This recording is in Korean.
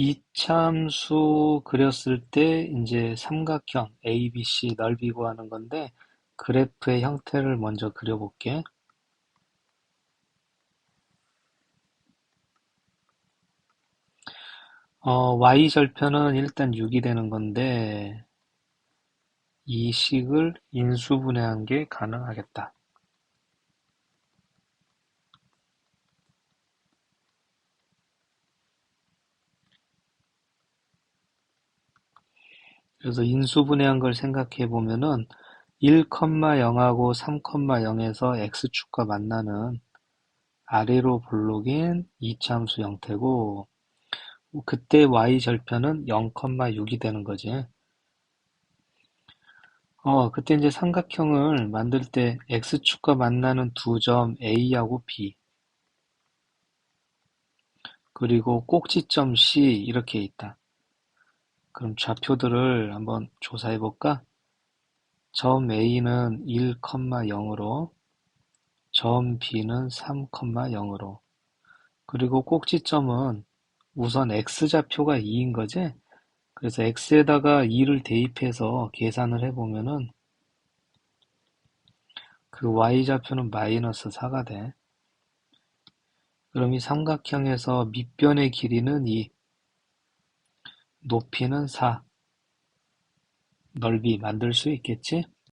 이참수 그렸을 때 이제 삼각형 ABC 넓이 구하는 건데 그래프의 형태를 먼저 그려 볼게. 어, y절편은 일단 6이 되는 건데 이 식을 인수분해한 게 가능하겠다. 그래서 인수분해한 걸 생각해 보면은 1,0하고 3,0에서 x축과 만나는 아래로 볼록인 이차함수 형태고 그때 y절편은 0,6이 되는 거지. 어, 그때 이제 삼각형을 만들 때 x축과 만나는 두 점 a하고 b 그리고 꼭지점 c 이렇게 있다. 그럼 좌표들을 한번 조사해 볼까? 점 A는 1,0으로 점 B는 3,0으로 그리고 꼭지점은 우선 X좌표가 2인 거지? 그래서 X에다가 2를 대입해서 계산을 해보면은 그 Y좌표는 마이너스 4가 돼. 그럼 이 삼각형에서 밑변의 길이는 2, 높이는 4, 넓이 만들 수 있겠지?